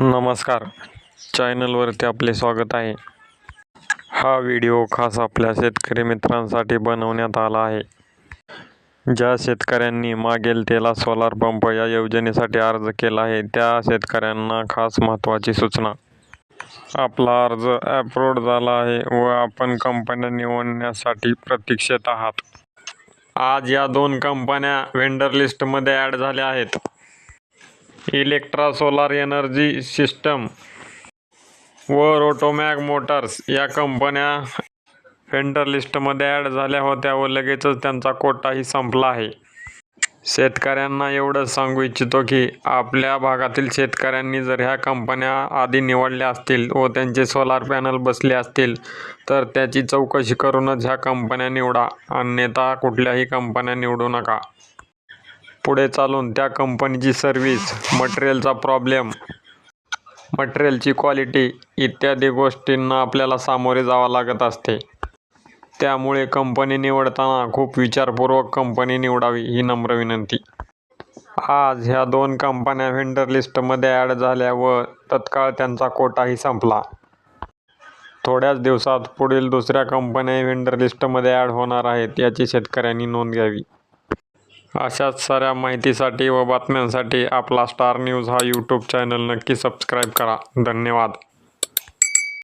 नमस्कार. चॅनलवरती आपले स्वागत आहे. हा व्हिडिओ खास आपल्या शेतकरी मित्रांसाठी बनवण्यात आला आहे. ज्या शेतकऱ्यांनी मागेल त्याला सोलार पंप या योजनेसाठी अर्ज केला आहे त्या शेतकऱ्यांना खास महत्त्वाची सूचना. आपला अर्ज ॲप्रूव्ड झाला आहे व आपण कंपन्या निवडण्यासाठी प्रतीक्षेत आहात. आज या दोन कंपन्या व्हेंडर लिस्टमध्ये ॲड झाल्या आहेत. इलेक्ट्रा सोलार एनर्जी सिस्टम व रोटोमॅग मोटर्स या कंपन्या व्हेंडर लिस्टमध्ये ॲड झाल्या होत्या व लगेचच त्यांचा कोटाही संपला आहे. शेतकऱ्यांना एवढंच सांगू इच्छितो की आपल्या भागातील शेतकऱ्यांनी जर ह्या कंपन्या आधी निवडल्या असतील व त्यांचे सोलार पॅनल बसले असतील तर त्याची चौकशी करूनच ह्या कंपन्या निवडा. अन्यथा कुठल्याही कंपन्या निवडू नका. पुढे चालून त्या कंपनीची सर्व्हिस मटेरियलचा प्रॉब्लेम मटेरियलची क्वालिटी इत्यादी गोष्टींना आपल्याला सामोरे जावं लागत असते. त्यामुळे कंपनी निवडताना खूप विचारपूर्वक कंपनी निवडावी ही नम्र विनंती. आज ह्या दोन कंपन्या व्हेंडर लिस्टमध्ये ॲड झाल्या व तत्काळ त्यांचा कोटाही संपला. थोड्याच दिवसात पुढील दुसऱ्या कंपन्याही व्हेंडर लिस्टमध्ये ॲड होणार आहेत याची शेतकऱ्यांनी नोंद घ्यावी. अशाच साऱ्या माहितीसाठी व बातम्यांसाठी आपला स्टार न्यूज हा यूट्यूब चॅनल नक्की सबस्क्राईब करा. धन्यवाद.